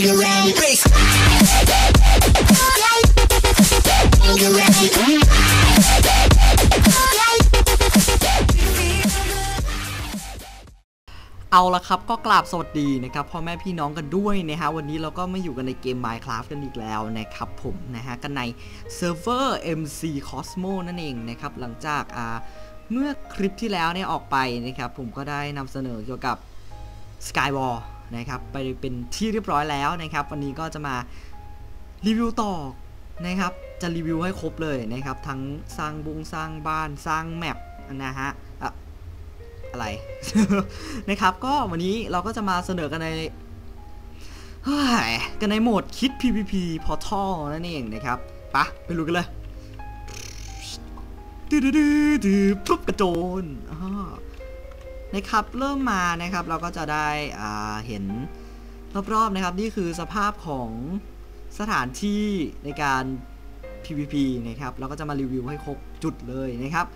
you ready? Bass. you ready? เอาละครับก็กราบสวัสดีนะครับพ่อแม่พี่น้องกันด้วยนะฮะวันนี้เราก็มาอยู่กันในเกม Minecraft กันอีกแล้วนะครับผมนะฮะกันในเซิร์ฟเวอร์ MC Cosmo นั่นเองนะครับหลังจากอ่าเมื่อคลิปที่แล้วเนี่ยออกไปนะครับผมก็ได้นำเสนอเกี่ยวกับ Skywall นะครับไปเป็นที่เรียบร้อยแล้วนะครับ วันนี้ก็จะมารีวิวต่อนะครับ จะรีวิวให้ครบเลยนะครับ ทั้งสร้างบุงสร้างบ้านสร้างแมปนะฮะอะอะไรนะครับ ก็วันนี้เราก็จะมาเสนอกันในกันในโหมดคิด PVP Portal นั่นเองนะครับปะไปรู้กันเลยดื้อดื้อดื้อดื้อปุ๊บกระโจนอ่า นะครับเริ่มมานะครับเราก็จะได้เห็นรอบๆนะครับนี่คือสภาพของสถานที่ในการ PVP นะครับเราก็จะมารีวิวให้ครบจุดเลยนะครับ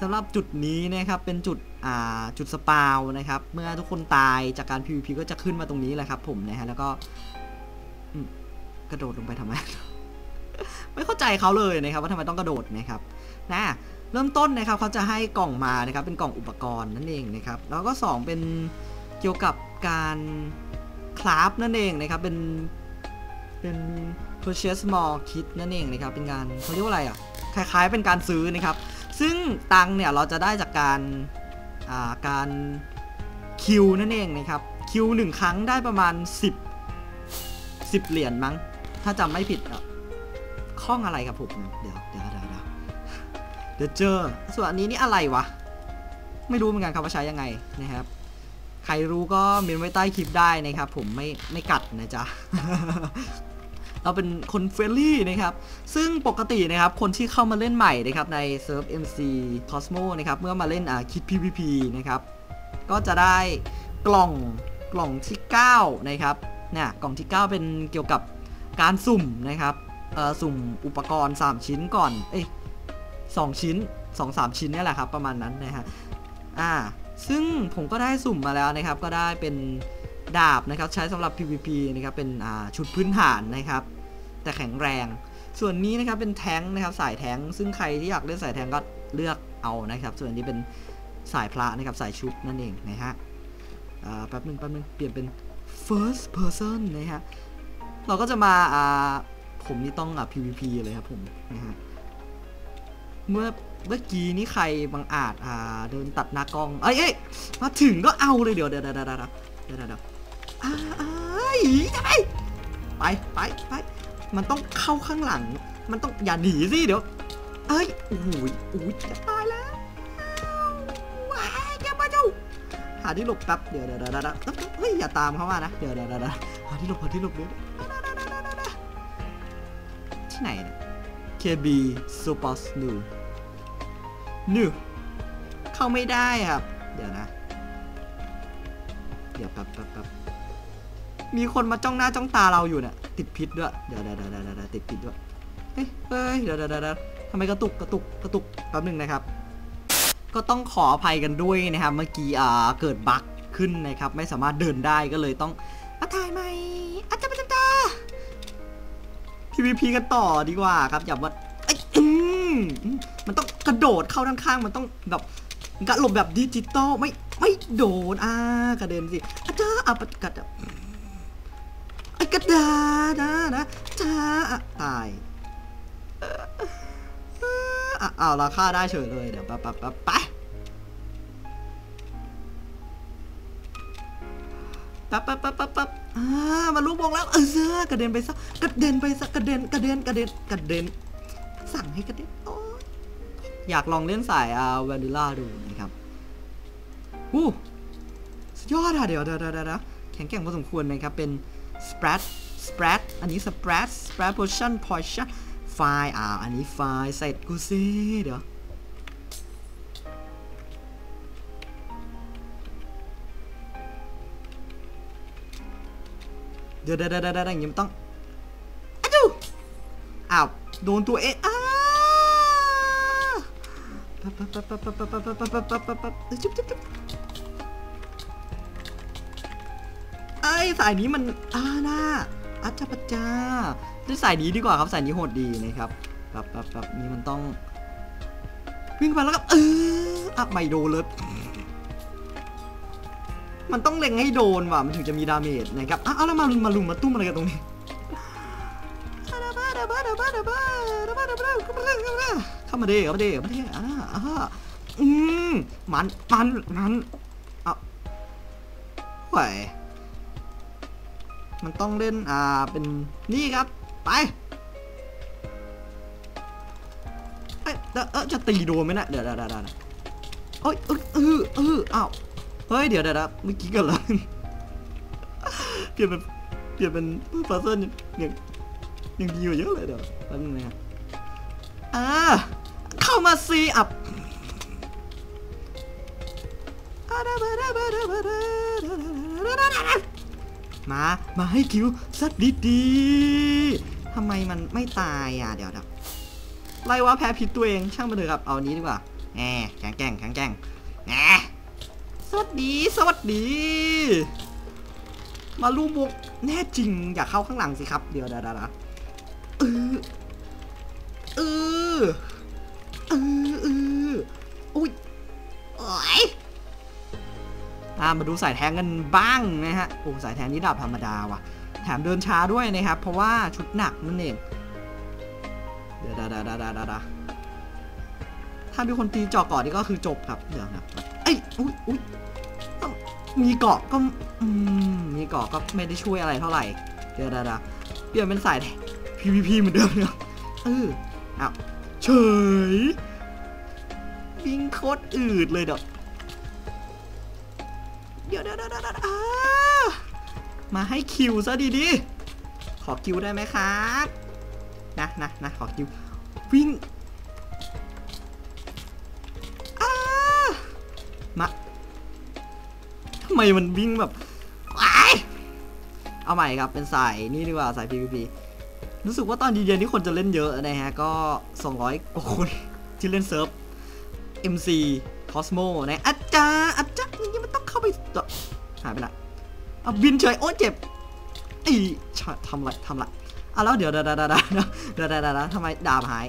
สำหรับจุดนี้นะครับเป็นจุดอ่าจุดสปาวนะครับเมื่อทุกคนตายจากการ PVP ก็จะขึ้นมาตรงนี้แหละครับผมนะฮะแล้วก็กระโดดลงไปทำไม ไม่เข้าใจเขาเลยนะครับว่าทำไมต้องกระโดดนะครับนะ เริ่มต้นนะครับเขาจะให้กล่องมานะครับเป็นกล่องอุปกรณ์นั่นเองนะครับแล้วก็ 2 เป็นเกี่ยวกับการคราฟนั่นเองนะครับเป็นเป็น purchase small kit นั่นเองนะครับเป็นการเขาเรียกว่าอะไรอะคล้ายๆเป็นการซื้อนะครับ ซึ่งตังเนี่ยเราจะได้จากการอ่าการคิวนั่นเองนะครับคิวหนึ่งครั้งได้ประมาณ 10 10 เหรียญมั้ง ถ้าจำไม่ผิดอะข้องอะไรครับผมเดี๋ยวเดี๋ยวเดี๋ยว เดี๋ยวเจอส่วนอันนี้นี่อะไรวะ ไม่รู้เหมือนกันครับว่าใช้ยังไงนะครับ ใครรู้ก็เมนไว้ใต้คลิปได้นะครับ ผมไม่ไม่กัดนะจ๊ะเราเป็นคนเฟรนลี่นะครับ ซึ่งปกตินะครับ คนที่เข้ามาเล่นใหม่นะครับ ในเซิร์ฟ MC Cosmo นะครับ เมื่อมาเล่นอ่าคิด PVP นะครับ ก็จะได้กล่องกล่องที่ 9 นะครับเนี่ยกล่องที่ 9 เป็นเกี่ยวกับการสุ่มนะครับเอ่อสุ่มอุปกรณ์ 3 ชิ้นก่อน เอ้ย 2 ชิ้น 2-3 ชิ้นนี่แหละครับ ประมาณนั้นนะฮะอ่าซึ่งผมก็ได้สุ่มมาแล้วนะครับ ก็ได้เป็นดาบนะครับ ใช้สำหรับ PVP นะครับ เป็นอ่าชุดพื้นฐานนะครับ แต่แข็งแรง ส่วนนี้นะครับเป็นแท้งนะครับ สายแท้ง ซึ่งใครที่อยากเล่นสายแท้งก็เลือกเอานะครับ ส่วนนี้เป็นสายพระนะครับ สายชุดนั่นเองนะฮะอ่าแป๊บนึงแป๊บนึงเปลี่ยนเป็น first person นะฮะ เราก็จะมาอ่าผมนี่ต้องอะ PVP เลยครับผมนะฮะ เมื่อเมื่อกี้นี่ใครบังอาจอ่าเดินตัดหน้ากล้องเอ้ยเอ้ยมาถึงก็เอาเลยเดี๋ยวเดี๋ยวเดี๋ยวเดี๋ยวเดี๋ยวเดี๋ยวเอ้ายจะไปไปไปไปมันต้องเข้าข้างหลัง มันต้องอย่าหนีสิเดี๋ยวเอ้ยโอ้โหโอ้ยจะตายแล้วว้ายอย่ามาเจ้าหาที่หลบแป๊บเดี๋ยวเดี๋ยวเดี๋ยวเดี๋ยวเฮ้ยอย่าตามเขามานะเดี๋ยวเดี๋ยวเดี๋ยวหาที่หลบหาที่หลบดี๋ยวที่ไหนเนี่ย KB Super Snu นูเข้าไม่ได้ครับเดี๋ยวนะ เดี๋ยวแป๊บแป๊บแป๊บมีคนมาจ้องหน้าจ้องตาเราอยู่เนี่ยติดพิษด้วย เดี๋ยวเดี๋ยวเดี๋ยวเดี๋ยวติดพิษด้วย เฮ้ยเฮ้ยเดี๋ยวเดี๋ยวเดี๋ยวทำไมกระตุกกระตุกกระตุกแป๊บหนึ่งนะครับ ก็ต้องขออภัยกันด้วยนะครับ เมื่อกี้อ่าเกิดบั๊กขึ้นนะครับ ไม่สามารถเดินได้ก็เลยต้องมาถ่ายใหม่อาจารย์อาจารย์ PVP กันต่อดีกว่าครับอย่าว่าไอ้อืม มันต้องกระโดดเข้าด้านข้างมันต้องแบบกระหลบแบบดิจิตอลไม่ไม่โดนอ่ากระเด็นสิอาจารย์อะปกัดอะไอ้กระดานะนะจ้าตายเอ่อเอ่ออ่าได้เฉยเลยเดี๋ยวแป๊บแป๊บแป๊บไปแป๊บแป๊บแป๊บแป๊บแป๊บอ่ามาลูกบงแล้วเออกระเด็นไปซะกระเด็นไปซะกระเด็นกระเด็นกระเด็นกระเด็น สั่งให้กระเด็นโอ๊ย อยากลองเล่นสายอาแวนิล่าดูนะครับอู้สุดยอดอะเดี๋ยวเดี๋ยวเดี๋ยวเดี๋ยวแข็งแกร่งพอสมควรนะครับ เป็น spread spread อันนี้ spread spread potion potion ไฟล์อ่า อันนี้ไฟล์เสร็จกูซิเดี๋ยวเดี๋ยวเดี๋ยวเดี๋ยวเดี๋ยวอย่างนี้มันต้องอ้าวอ้าวโดนตัวเองอ้า ปั๊บปั๊บปั๊บปั๊บปั๊บปั๊บปั๊บปั๊บปั๊บปั๊บปั๊บจุ๊บจุ๊บจุ๊บไอ้สายนี้มันอ่าน่าจ้าปะจ้าด้วยสายนี้ดีกว่าครับสายนี้โหดดีนะครับแบบแบบแบบนี้มันต้อง วิ่งไปแล้วก็เอออะไม่โดนเลยมันต้องเล็งให้โดนว่ะมันถึงจะมีดาเมจนะครับอะเอาแล้วมามาลุมมาตุ้มอะไรกันตรงนี้ เข้ามาเดิเข้ามาดิเข้ามาดิอ่าอ่าอืมมันมันมันเอาไหวมันต้องเล่นอ่าเป็นนี่ครับ ไปเอ้ยเออจะตีโดนไหมนะเดี๋ยวเดี๋ยวเดี๋ยวเดี๋ยเอ้ยเออเออเอออ้าวเฮ้ยเดี๋ยวเดี๋ยวเดี๋ยเมื่อกี้กันเลยเปลี่ยนเป็นเปลี่ยนเป็นเพอร์เซนยังยังดีอยู่าเยอะเลยเดี๋ยวแป๊บนึงนะอ่า เข้ามาซีอับมา มาให้คิวสัดดีทำไมมันไม่ตายอะ เดี๋ยวเดี๋ยวไล่ว่าแพ้พิษตัวเองช่างมันเถอะครับเอานี้ดีกว่าแหมแข็งแกร่งแข็งแกร่งแหมสวัสดี สวัสดี มาลูบุกแน่จริง อย่าเข้าข้างหลังสิครับ เดี๋ยวเดี๋ยวเดี๋ยวเดี๋ยวเออเออ เออเอออุ้ยโอ้ยมาดูสายแทงกันบ้างนะฮะโอ้สายแทงนี่ดาบธรรมดาว่ะ แถมเดินช้าด้วยนะครับ เพราะว่าชุดหนักนั่นเอง เดี๋ยวเดี๋ยวเดี๋ยวเดี๋ยวเดี๋ยวเดี๋ยวถ้ามีคนตีเจาะก่อนนี่ก็คือจบครับ เดี๋ยวนะเอ้ยอุ้ยอุ้ยมีเกาะก็มีเกาะก็ไม่ได้ช่วยอะไรเท่าไหร่ เดี๋ยวเดี๋ยวเดี๋ยวเปลี่ยนเป็นสาย PVP เหมือนเดิมเนี่ยเอออ้าว เฉยวิ่งโคตรอืดเลยเดี๋ยวเดี๋ยวเดี๋ยวเดี๋ยวเดี๋ยวอ่ามาให้คิวซะดีๆขอคิวได้ไหมครับนะนะนะขอคิววิ่งอ้ามาทำไมมันวิ่งแบบเอาใหม่ครับเป็นสายนี่ดีกว่าสาย PVP รู้สึกว่าตอนเย็นๆนี่คนจะเล่นเยอะนะฮะ ก็ 200 กว่าคนที่เล่นเซิร์ฟ MC Cosmo นะอาจารย์อาจารย์นี่มันต้องเข้าไปหายไปละเอาบินเฉยโอ้เจ็บอีทำไรทำไรอะแล้วเดี๋ยวดาดาดาดาเดี๋ยวดาดาดาทำไมดาบหาย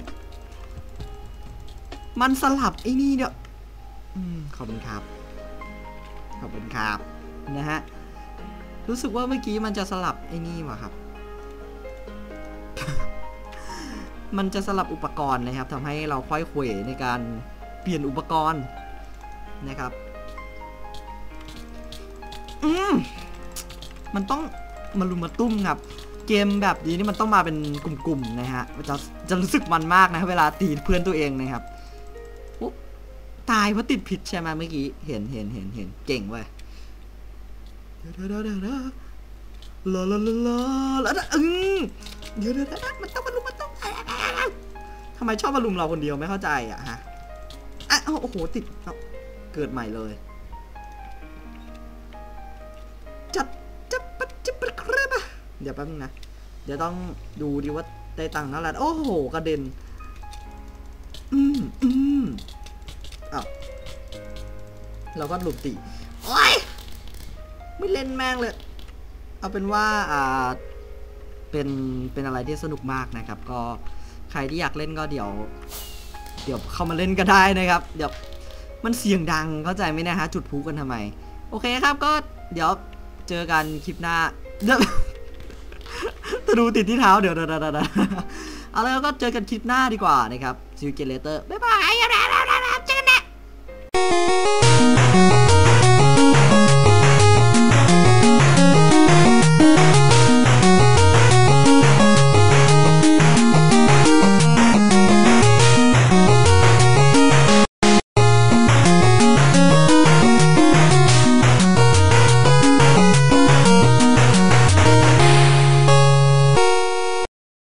มันสลับไอ้นี่เดี๋ยวขอบคุณครับ ขอบคุณครับนะฮะ รู้สึกว่าเมื่อกี้มันจะสลับไอ้นี่ว่ะครับ มันจะสลับอุปกรณ์นะครับทำให้เราค่อยเขวในการเปลี่ยนอุปกรณ์นะครับ อืมมันต้องมารุมมาตุ้มครับ เกมแบบนี้นี่มันต้องมาเป็นกลุ่มๆนะฮะจะจะรู้สึกมันมากนะเวลาตีเพื่อนตัวเองนะครับปุ๊บตายเพราะติดผิดใช่ไหมเมื่อกี้ เห็นเห็นเห็นเห็นเก่งเว้ยเดี๋ยวเดี๋ยวเดี๋ยวเดี๋ยวลาลาลาลาแล้วอืมเดี๋ยวเดี๋ยวมันต้องมารุม ทำไมชอบมารุมเราคนเดียวไม่เข้าใจอะฮะอะโอ้โหติดเกิดใหม่เลย จัดจับปัดจับปัดครับอะเดี๋ยวแป๊บนึงนะเดี๋ยวต้องดูดีว่าได้ตังค์เท่าไหร่โอ้โหกระเด็น อืมอืมอ้าวเราก็หลุดตีโอ้ยไม่เล่นแม่งเลย เอาเป็นว่าอ่าเป็นเป็นอะไรที่สนุกมากนะครับก็ ใครที่อยากเล่นก็เดี๋ยว เดี๋ยวเข้ามาเล่นก็ได้นะครับ เดี๋ยวมันเสียงดังเข้าใจไหมนะฮะจุดพุกันทำไม โอเคครับก็เดี๋ยวเจอกันคลิปหน้าเดี๋ยวจะดูติดที่เท้าเดี๋ยวเดี๋ยวเดี๋ยวเดี๋ยวเอาแล้วก็เจอกันคลิปหน้าดีกว่านะครับซิวเกเลเตอร์บ๊ายบาย